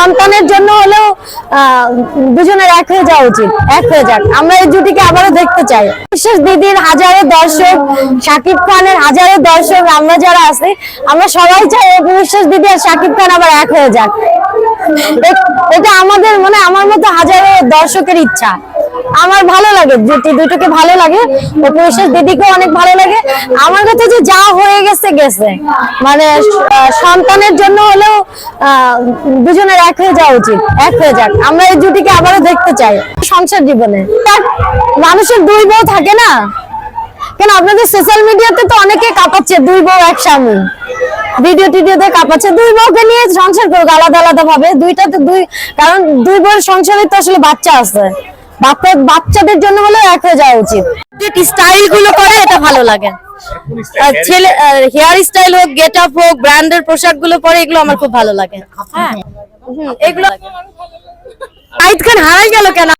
সন্তানের জন্য হলেও দুজনের এক হয়ে যাওয়া উচিত, এক হয়ে যাক। আমরা এই জুটিকে আবারও দেখতে চাই। বিশেষ দিদির হাজারো দর্শক, শাকিব খানের হাজারো দর্শক, আমরা যারা আছি, আমরা সবাই চাই বিশ্বাস দিদি আর শাকিব খান আবার এক হয়ে যাক। এটা আমাদের মানে আমার মতো হাজারো দর্শকের ইচ্ছা। আমার ভালো লাগে জুটি, দুটোকে ভালো লাগে। অপু বিশ্বাস দিদিকে অনেক ভালো লাগে। আমার কাছে যে যা হয়ে গেছে গেছে। মানে সন্তানের জন্য দুজনের এক হয়ে যাওয়া উচিত, এক হয়ে যাক। আমরা এই জুটিকে আবারও দেখতে চাই সংসার জীবনে। মানুষের দুই বউ থাকে না? কেন আপনাদের সোশ্যাল মিডিয়াতে তো অনেকে কাঁপাচ্ছে, দুই বউ এক স্বামী। ভিডিও টিডিওতে কাঁপাচ্ছে, দুই বউকে নিয়ে সংসার করুক, আলাদা আলাদা ভাবে। দুইটা তো দুই কারণ দুই বউর সংসারে তো আসলে বাচ্চা আছে। বাচ্চাদের জন্য হলেও এক হয়ে যাওয়া উচিত। স্টাইলগুলো করে এটা ভালো লাগে। ছেলে হেয়ার স্টাইল হোক গেট আপ হোক ব্র্যান্ডের পোশাকগুলো পরে এগুলো আমার খুব ভালো লাগে। হ্যাঁ। এগুলো খান হারাই গেল কেন?